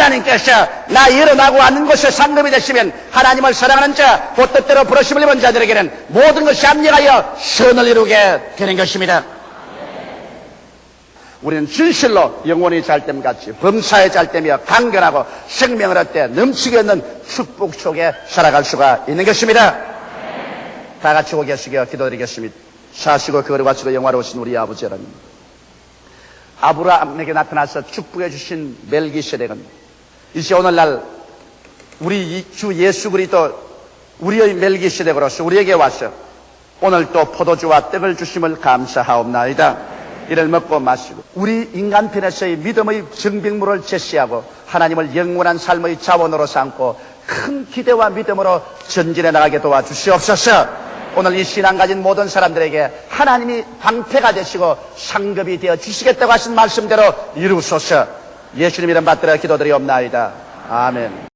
하나님께서 나 일어나고 앉는 곳에 상급이 되시면 하나님을 사랑하는 자, 곧 뜻대로 부르심을 입은 자들에게는 모든 것이 합력하여 선을 이루게 되는 것입니다. 우리는 진실로 영혼이 잘됨 같이 범사에 잘되며 강건하고 생명을 얻되 넘치게 있는 축복 속에 살아갈 수가 있는 것입니다. 다 같이 고 계시겨 기도드리겠습니다. 사시고 바치고 영화로우신 우리 아버지 하나님. 아브라함에게 나타나서 축복해 주신 멜기세덱은 이제 오늘날 우리 주 예수 그리스도 우리의 멜기세덱으로서 우리에게 와서 오늘 또 포도주와 떡을 주심을 감사하옵나이다. 이를 먹고 마시고 우리 인간편에서의 믿음의 증빙물을 제시하고 하나님을 영원한 삶의 자원으로 삼고 큰 기대와 믿음으로 전진해 나가게 도와주시옵소서. 오늘 이 신앙 가진 모든 사람들에게 하나님이 방패가 되시고 상급이 되어 주시겠다고 하신 말씀대로 이루소서. 예수님 이름 받들어 기도드리옵나이다. 아멘.